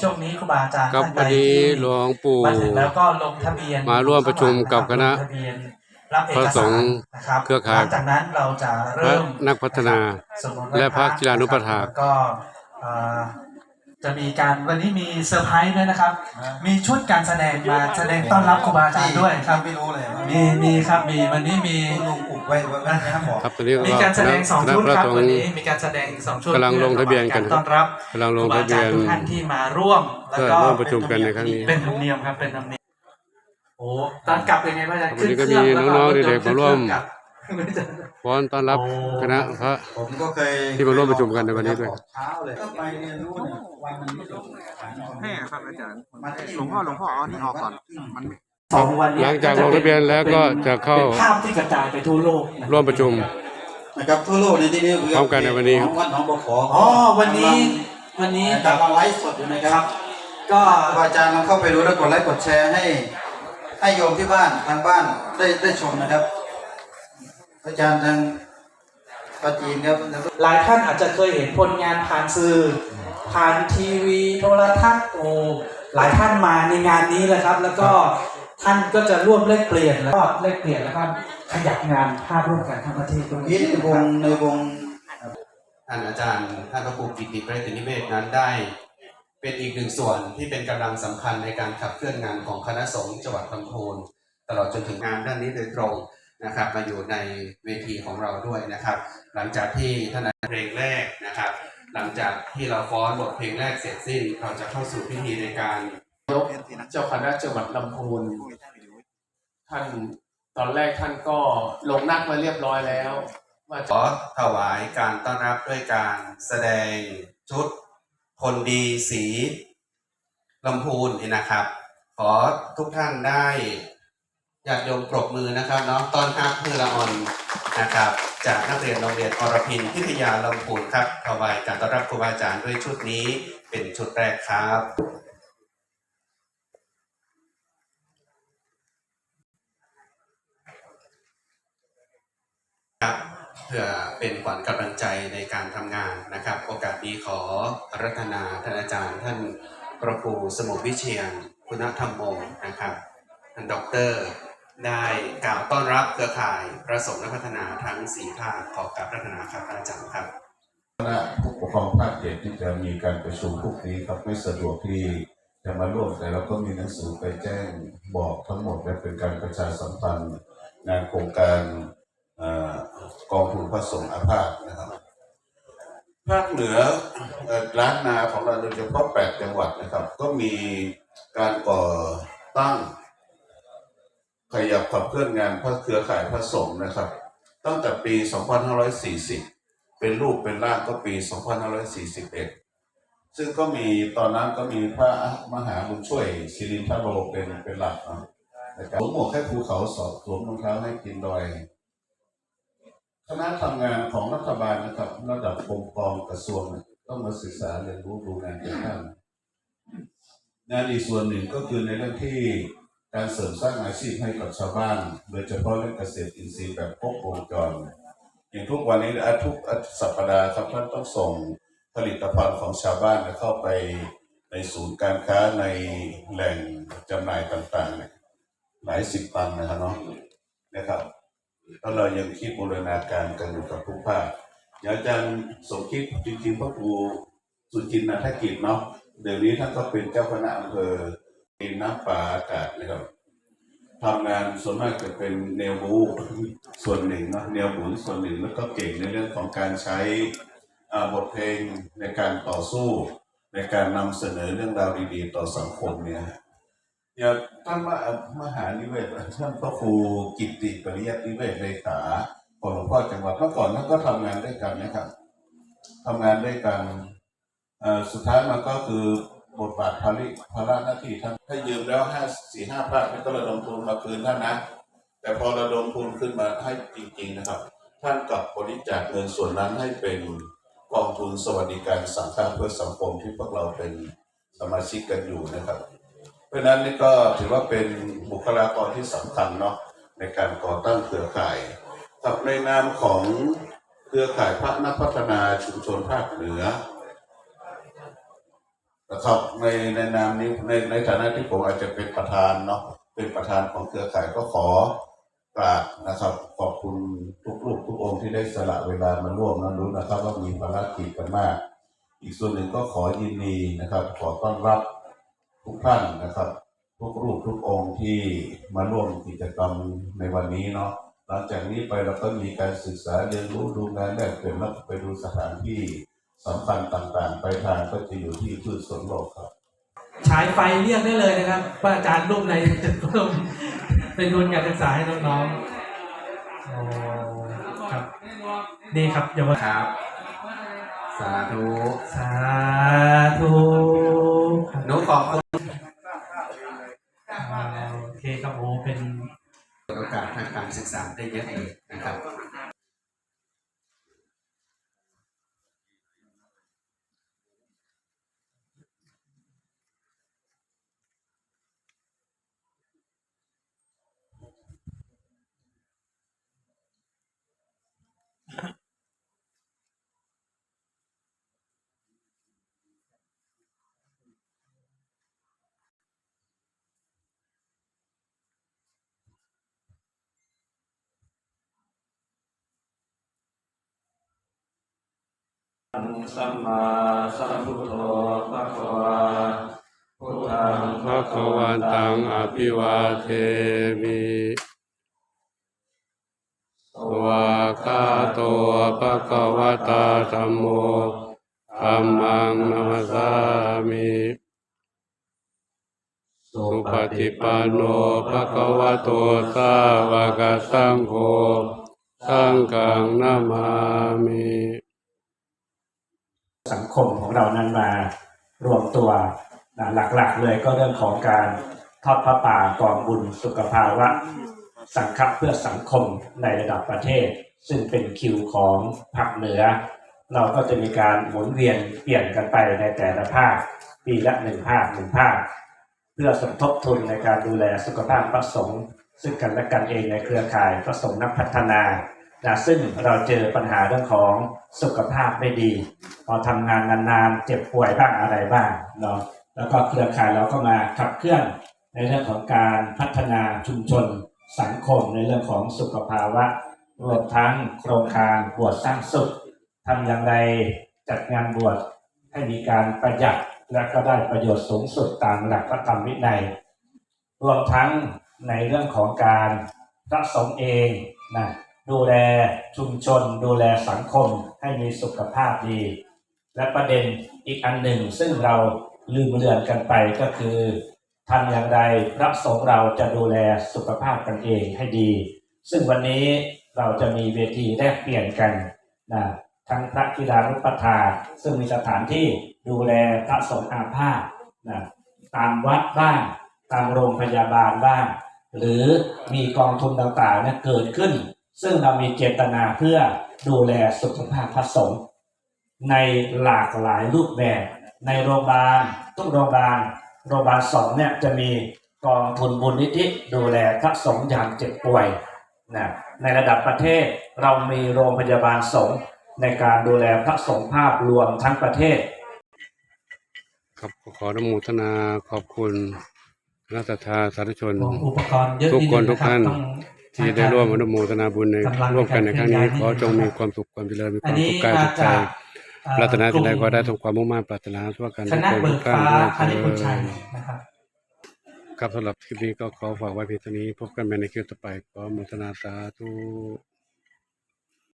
ช่วงนี้ครูบาอาจารย์ครับท่านวันใดนี้ที่หลวงปู่มาถึงแล้วก็ลงทะเบียนมาร่วมประชุมกับคณะลงทะเบียนรับเอพระกสสางรฆ์นะครับเครือข่ายหลังจากนั้นเราจะพระเริ่มนักพัฒนาสวดมนต์ไหว้และพระกีฬานุปถาแล้วก็เอ่อ จะมีการวันนี้มีเซอร์ไพรส์ด้วยนะครับ มีชุดการแสดงมาแสดงต้อนรับครูบาอาจารย์ด้วยครับไม่รู้เลยว่ามีมีครับมีวันนี้มีลุงปลูกไว้ไว้ไว้นะครับหมอครับตอนนี้มีการแสดงสองคณะชุดพระครับสงวันฆ์นี้มีการแสดงสองชุดกำลังลงทะเบียนกันพื่อต้อนรับกำลังลงทะเบียนครูบาอาจารย์ทุกท่านที่มาร่วมแล้วก็เพื่อร่วมประชุมกันในครั้งนี้เป็นธรรมเนียมครับเป็นธรรมเนียมโอ้ตอนกลับเป็นไงบ้างอาจารย์วันนี้ก็ขึ้มีเครื่น้องๆแล้วเด็กๆมาร่วม ขึ้นเคองกลับฟ้อนต้อนรับโอ้คณะพระ ผมก็เคยที่มาร่วมประชุมกันในวันนี้ด้วย เช้าเลยก็ไปเรียนรู้เนี่ยวันมันไม่จบแม่ครับอาจารย์มาที่หลวงพ่อหลวงพ่อเอาอันนี้ออกก่อนมัน สองวันนี้หลังจากลงทะเบียนแล้วก็จะเข้าเป็นภาพที่กระจายไปทั่วโลกนะร่วมประชุม นะครับทั่วโลกในที่นี้คืพร้อมกันในวันนี้ครับ ของวัดหนองบัวขออ๋อวันนี้วันนี้กำลังไลฟ์สดอยู่นะคครัรับบ ก็ครูบาอาจารย์ลองเข้าไปดูแล้วกดไลค์กดแชร์ให้ให้โยมที่บ้านทางบ้านได้ได้ชมนะครับ อาจารย์ทางปาจีนครับแล้วก็หลายท่านอาจจะเคยเห็นผลงานผ่านสื่อ ผ่านทีวีโทรทัศน์โอ้หลายท่านมาในงานนี้แหละครับ แล้วก็ท่านก็จะร่วมแลกเปลี่ยนแล้วก็แลกเปลี่ยนแล้วก็ขยับงานภาพร่วมกันทั้งประเทศตรงยินี้นวงในวงท่านอาจารย์ท่านพระครูกิติเปรตินิเวศนั้นได้ เป็นอีกหนึ่งส่วนที่เป็นกำลังสำคัญในการขับเคลื่อนงานของคณะสงฆ์จังหวัดลำพูนตลอดจนถึงงานด้านนี้โดยตรง นะครับมาอยู่ในเวทีของเราด้วยนะครับ หลังจากที่ท่านอาจารย์เพลงแรกนะครับ หลังจากที่เราฟ้อนบทเพลงแรกเสร็จสิ้น เราจะเข้าสู่พิธีในการยกเจ้าคณะจังหวัดลำพูนท่านตอนแรกท่านก็ลงนัดมาเรียบร้อยแล้วว่าขอถวายการต้อนรับด้วยการแสดงชุดคนดีสีลำพูนนะครับ ขอทุกท่านได้ อยากโยมปรบมือนะครับเนาะต้อนรับเพื่อละออนนะครับ จากนักเรียนโรงเรียนอรพินพิทยาลำพูนครับถวายการต้อนรับครูบาอาจารย์ด้วยชุดนี้เป็นชุดแรกครับครับเพื่อเป็นขวัญกำลังใจในการทำงานนะครับ โอกาสนี้ขอรัตนาท่านอาจารย์ท่านพระครูสมุวิเชียนคุณธรรมโมนะครับท่านด็อกเตอร์ ได้กล่าวต้อนรับเครือข่ายพระสงฆ์และพัฒนาทั้งสี่ภาคขอกราบรัตนาครับอาจารย์ครับคณะผู้ปกครองภาคเจ็ดที่จะมีการประชุมพวกนี้ครับไม่สะดวกที่จะมาร่วมแต่เราก็มีหนังสือไปแจ้งบอกทั้งหมดและเป็นการประชาสัมพันธ์งานโครงการอกองทุนพระสงฆ์อาภาสนะครับภาคเหนือเอ่อล้านนาของเราโดยเฉพาะแปดจังหวัดนะครับ ก็มีการก่อตั้ง ขยับขับเคลื่อนงานพระเครือข่ายพระสงฆ์นะครับ ตั้งแต่ปี 2540 เป็นรูปเป็นร่างก็ปี 2541 ซึ่งก็มีตอนนั้นก็มีพระมหาบุญช่วยศิรินทโรเป็นเป็นหลักนะครับสวมหมวกให้ภูเขาสอบสวมรองเท้าให้กินดอยคณะทำงานของรัฐบาลนะครับระดับองค์กรกระทรวงต้องมาศึกษาเรียนรู้ดูงานกันท่านงานอีกส่วนหนึ่งก็คือในเรื่องที่ การเสริมสร้างอาชีพให้กับชาวบ้าน โดยเฉพาะเรื่องเกษตรอินทรีย์แบบครบวงจรอย่างทุกวันนี้อาทุกอาทิตย์สัปดาห์ครับท่านต้องส่งผลิตภัณฑ์ของชาวบ้านเข้าไปในศูนย์การค้าในแหล่งจำหน่ายต่างๆเนี่ยหลายสิบตันนะครับเนาะนะครับแล้วเรายังคิดบูรณาการกันอยู่กับทุกภาคอย่างอาจารย์สมคิดจริงๆพระครูสุจินนาถกิจเนาะเดี๋ยวนี้ท่านก็เป็นเจ้าคณะอำเภอ นน้ำป่าอากาศนะครับทำงานส่วนมากจะเป็นแนวบูส่วนหนึ่งนะแนวบุญส่วนหนึ่งแล้วก็เก่งในเรื่องของการใช้บทเพลงในการต่อสู้ ในการนำเสนอเรื่องราวดีๆ ต่อสังคมเนี่ยอย่าท่านมามหานิเวศท่านพระครูกิตติปริยัตินิเวศเลขาของหลวงพ่อจังหวัดเมื่อก่อนท่านก็ทำงานด้วยกันนะครับทำงานด้วยกันสุดท้ายมันก็คือ บทบาทภาริภาระหน้าที่ท่านถ้ายืมแล้วห้าสี่ห้าภาคนี่ก็ระดมทุนมาคืนท่านนะ แต่พอระดมทุนขึ้นมาให้จริง ๆนะครับ ท่านกับบริจาคเงินส่วนนั้นให้เป็นกองทุนสวัสดิการสังคมเพื่อสังคมที่พวกเราเป็นสมาชิกกันอยู่นะครับ เพราะนั้นนี่ก็ถือว่าเป็นบุคลากรที่สำคัญเนาะในการก่อตั้งเครือข่ายกับในนามของเครือข่ายพระนักพัฒนาชุมชนภาคเหนือ ครับในในนามนี้ในในฐานะที่ผมอาจจะเป็นประธานเนาะเป็นประธานของเครือข่ายก็ขอกราบนะครับ ขอบคุณทุกรูปทุกองค์ที่ได้สละเวลามาร่วมนะรู้นะครับว่ามีภารกิจกันมาก อีกส่วนหนึ่งก็ขอยินดีนะครับ ขอต้อนรับทุกท่านนะครับ ทุกรูปทุกองค์ที่มาร่วมกิจกรรมในวันนี้เนาะหลังจากนี้ไปเราก็มีการศึกษาเรียนรู้ดูงานแลกเปลี่ยนแล้วก็ไปดูสถานที่ สำคัญต่างๆ ไปทางก็จะอยู่ที่พืชสวนโลกครับ ฉายไฟเรียกได้เลยนะครับว่าอาจารย์รูปไหนเป็นทุนการศึกษาให้น้องๆโอ้ครับดีครับเยาวชนครับ สาธุ สาธุหนูขอบคุณอ่าโอเคครับโอ้เป็นโอกาสทางการศึกษาได้เยอะเลย สัมมาสัมพุทโธภะคะวาพุทธังพระคะวันตังอภิวาเทมิสวากาโตภะคะวะตาธัมโมธัมมังนัมสสามิสุปฏิปันโนภะคะวะโตสาวกสังโฆสังฆังนามามิ สังคมของเรานั้นมารวมตัวนะหลักๆ เลยก็เรื่องของการทอดพระป่ากองบุญสุขภาวะ สังฆเพื่อสังคมในระดับประเทศ ซึ่งเป็นคิวของภาคเหนือ เราก็จะมีการหมุนเวียนเปลี่ยนกันไปในแต่ละภาค ปีละหนึ่งภาคหนึ่งภาค เพื่อสมทบทุนในการดูแลสุขภาพพระสงฆ์ซึ่งกันและกันเองในเครือข่ายพระสงฆ์นักพัฒนานะซึ่งเราเจอปัญหาเรื่องของสุขภาพไม่ดี อทำงานนานๆเจ็บป่วยบ้างอะไรบ้างเนาะแล้วก็เครือข่ายเราก็มาขับเคลื่อนในเรื่องของการพัฒนาชุมชนสังคมในเรื่องของสุขภาวะรวมทั้งโครงการบวชสร้างสุขทำอย่างไรจัดงานบวชให้มีการประหยัดและก็ได้ประโยชน์สูงสุดตามหลักพระธรรมวินัยรวมทั้งในเรื่องของการพระสงฆ์เองนะดูแลชุมชน ดูแลสังคมให้มีสุขภาพดี และประเด็นอีกอันหนึ่ง ซึ่งเราลืมเลือนกันไปก็คือทำอย่างไรพระสงฆ์เราจะดูแลสุขภาพกันเองให้ดี ซึ่งวันนี้เราจะมีเวทีแลกเปลี่ยนกันนะทั้งพระธิดารุปทาซึ่งมีสถานที่ดูแลพระสงฆ์อาพาธนะตามวัดบ้างตามโรงพยาบาลบ้างหรือมีกองทุนต่างๆนี่ยเกิดขึ้น ซึ่งเรามีเจตนาเพื่อดูแลสุขภาพพระสงฆ์ ในหลากหลายรูปแบบ ในโรงพยาบาลทุกโรงพยาบาลโรงพยาบาลสองเนี่ยจะมีกองทุนบุญนิธิดูแลพระสงฆ์อย่างเจ็บป่วยนะในระดับประเทศเรามีโรงพยาบาลสงฆ์ในการดูแลพระสงฆ์ภาพรวมทั้งประเทศ ครับขออนุโมทนาขอบคุณคณะสัตยาสาธุชนของอุปกรณ์เยอะทุกคนดงทุกท่านต้องที่ได้ร่วมอนุโมทนาบุญในกำลังร่วมกันในครั้งนี้ในการขอจงเคลื่มีอนย้ายความสุขความเจริญมีคอัวานมนี้สุขกายมาสุขใจจากเอ่อ ปรารถนาสิ่งใดกลุ่มก็ได้สมความมุ่งมั่นปรารถนาทั่วกันคทุกณะคนเบิทุกกท่านฟ้าด้วยคณิตบุญชัยเถิดนะครับครับสำหรับคลิปนี้ก็ขอฝากไว้เพียงเท่านี้พบกันใหม่ในคลิปต่อไปขออนุโมทนาสาธุ